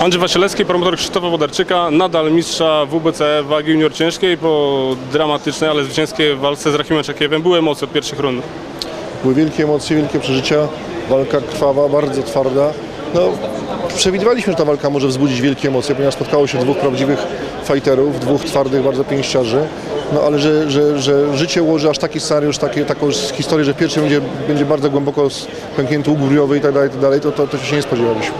Andrzej Wasilewski, promotor Krzysztofa Wodarczyka, nadal mistrza WBC wagi junior ciężkiej po dramatycznej, ale zwycięskiej walce z Rachimem Czakiewem. Były emocje od pierwszych rund. Były wielkie emocje, wielkie przeżycia, walka krwawa, bardzo twarda. No, przewidywaliśmy, że ta walka może wzbudzić wielkie emocje, ponieważ spotkało się dwóch prawdziwych fighterów, dwóch twardych bardzo pięściarzy. No ale że, że, że życie ułoży aż taki scenariusz, taką historię, że w pierwszym będzie, będzie bardzo głęboko pęknięty łuk brwiowy i tak dalej, i tak dalej, to, to, to się nie spodziewaliśmy.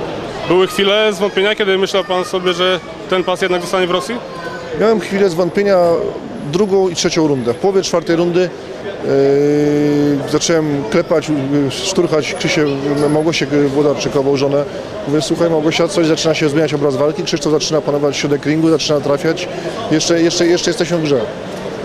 Były chwile zwątpienia, kiedy myślał Pan sobie, że ten pas jednak zostanie w Rosji? Miałem chwilę zwątpienia drugą i trzecią rundę. W połowie czwartej rundy yy, zacząłem klepać, yy, szturchać Krzysię, Małgosię Włodarczykową, żonę. Mówię, słuchaj Małgosia, coś zaczyna się zmieniać obraz walki, Krzysztof zaczyna panować środek ringu, zaczyna trafiać, jeszcze, jeszcze, jeszcze jesteśmy w grze.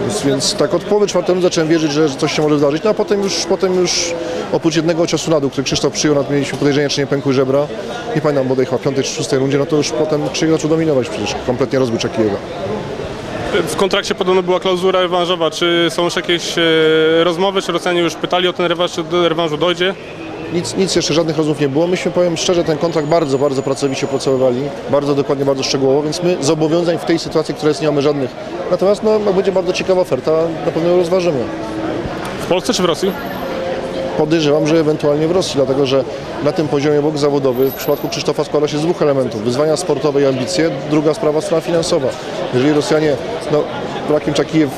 Więc, więc tak od połowy czwartej rundy zacząłem wierzyć, że coś się może zdarzyć, no a potem już, potem już oprócz jednego ciosu na dół, który Krzysztof przyjął, nad mieliśmy podejrzenie, czy nie pękły żebra, nie pamiętam, bodaj chyba piątej czy szóstej rundzie, no to już potem Krzysiek zaczął dominować przecież, kompletnie rozbił Czakiego. W kontrakcie podobno była klauzura rewanżowa. Czy są już jakieś e, rozmowy, czy Rosjanie już pytali o ten rewanż, czy do rewanżu dojdzie? Nic, nic jeszcze, żadnych rozmów nie było. Myśmy, powiem szczerze, ten kontrakt bardzo, bardzo pracowicie opracowywali, bardzo dokładnie, bardzo szczegółowo, więc my zobowiązań w tej sytuacji, która jest, nie mamy żadnych. Natomiast no, jak będzie bardzo ciekawa oferta, na pewno ją rozważymy. W Polsce czy w Rosji? Podejrzewam, że ewentualnie w Rosji, dlatego że na tym poziomie boks zawodowy w przypadku Krzysztofa składa się z dwóch elementów. Wyzwania sportowe i ambicje, druga sprawa strona finansowa. Jeżeli Rosjanie, no Rakim Czakijew,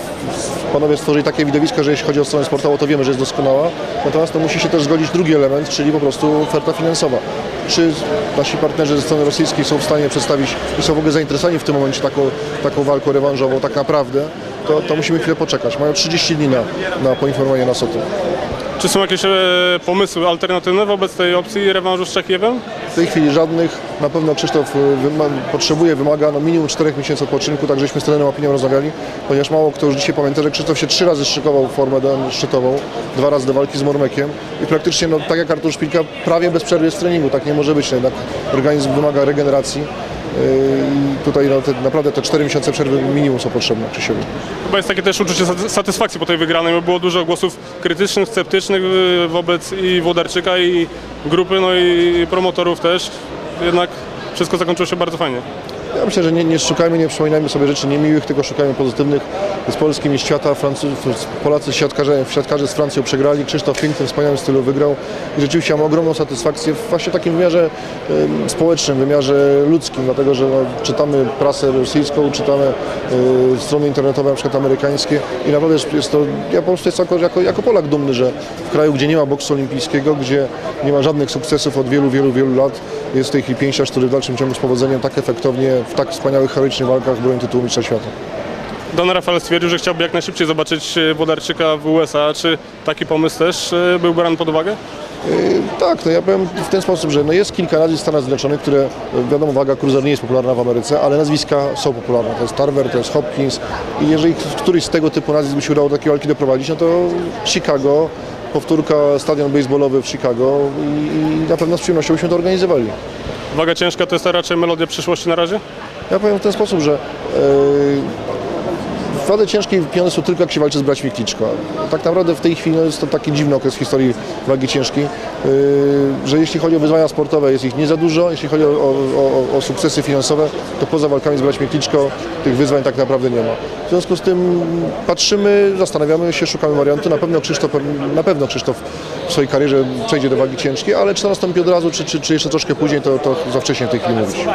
panowie stworzyli takie widowisko, że jeśli chodzi o stronę sportową, to wiemy, że jest doskonała. Natomiast to musi się też zgodzić drugi element, czyli po prostu oferta finansowa. Czy nasi partnerzy ze strony rosyjskiej są w stanie przedstawić i są w ogóle zainteresowani w tym momencie taką, taką walką rewanżową tak naprawdę, to, to musimy chwilę poczekać. Mają 30 dni na, na poinformowanie nas o tym. Czy są jakieś e, pomysły alternatywne wobec tej opcji rewanżu z Czakiewem? W tej chwili żadnych. Na pewno Krzysztof y, wyma- potrzebuje, wymaga no minimum 4 miesięcy odpoczynku, tak żeśmy z trenerem opinią rozmawiali, ponieważ mało kto już dzisiaj pamięta, że Krzysztof się trzy razy szykował w formę szczytową, dwa razy do walki z Mormekiem i praktycznie, no, tak jak Artur Szpilka, prawie bez przerwy jest w treningu. Tak nie może być, no, jednak organizm wymaga regeneracji. Yy, tutaj no, te, naprawdę te 4 miesiące przerwy minimum są potrzebne Krzysiowi. Chyba jest takie też uczucie sat- satysfakcji po tej wygranej, bo było dużo głosów krytycznych, sceptycznych y, wobec i Włodarczyka, i grupy, no i promotorów też. Jednak wszystko zakończyło się bardzo fajnie. Ja myślę, że nie, nie szukajmy, nie przypominajmy sobie rzeczy niemiłych, tylko szukajmy pozytywnych. Z Polski i świata Francu- Polacy siatkarze, siatkarze z Francją przegrali. Krzysztof w pięknym, wspaniałym stylu wygrał. I rzeczywiście mam ogromną satysfakcję w właśnie takim wymiarze em, społecznym, wymiarze ludzkim, dlatego że no, czytamy prasę rosyjską, czytamy e, strony internetowe, na przykład amerykańskie i naprawdę jest to, ja po prostu jestem jako, jako, jako Polak dumny, że w kraju, gdzie nie ma boksu olimpijskiego, gdzie nie ma żadnych sukcesów od wielu, wielu, wielu lat, jest w tej chwili pięściarz, który w dalszym ciągu z powodzeniem tak efektownie, w tak wspaniałych, heroicznych walkach broni tytułu mistrza świata. Don Rafael stwierdził, że chciałby jak najszybciej zobaczyć e, Włodarczyka w USA. Czy taki pomysł też e, był brany pod uwagę? Yy, tak, no ja powiem w ten sposób, że no jest kilka nazwisk w Stanach Zjednoczonych, które, e, wiadomo, waga cruiser nie jest popularna w Ameryce, ale nazwiska są popularne. To jest Tarver, to jest Hopkins i jeżeli któryś z tego typu nazwisk by się udało do takiej walki doprowadzić, no to Chicago, powtórka stadion baseballowy w Chicago i, i na pewno z przyjemnością byśmy to organizowali. Waga ciężka to jest raczej melodia przyszłości na razie? Ja powiem w ten sposób, że w wadze ciężkiej piony są tylko jak się walczy z braćmi Kliczko. Tak naprawdę w tej chwili jest to taki dziwny okres w historii wagi ciężkiej, yy, że jeśli chodzi o wyzwania sportowe jest ich nie za dużo, jeśli chodzi o, o, o, o sukcesy finansowe, to poza walkami z braćmi Kliczko tych wyzwań tak naprawdę nie ma. W związku z tym patrzymy, zastanawiamy się, szukamy wariantu. Na pewno Krzysztof, na pewno Krzysztof w swojej karierze przejdzie do wagi ciężkiej, ale czy to nastąpi od razu, czy, czy, czy jeszcze troszkę później, to, to za wcześnie w tej chwili mówić.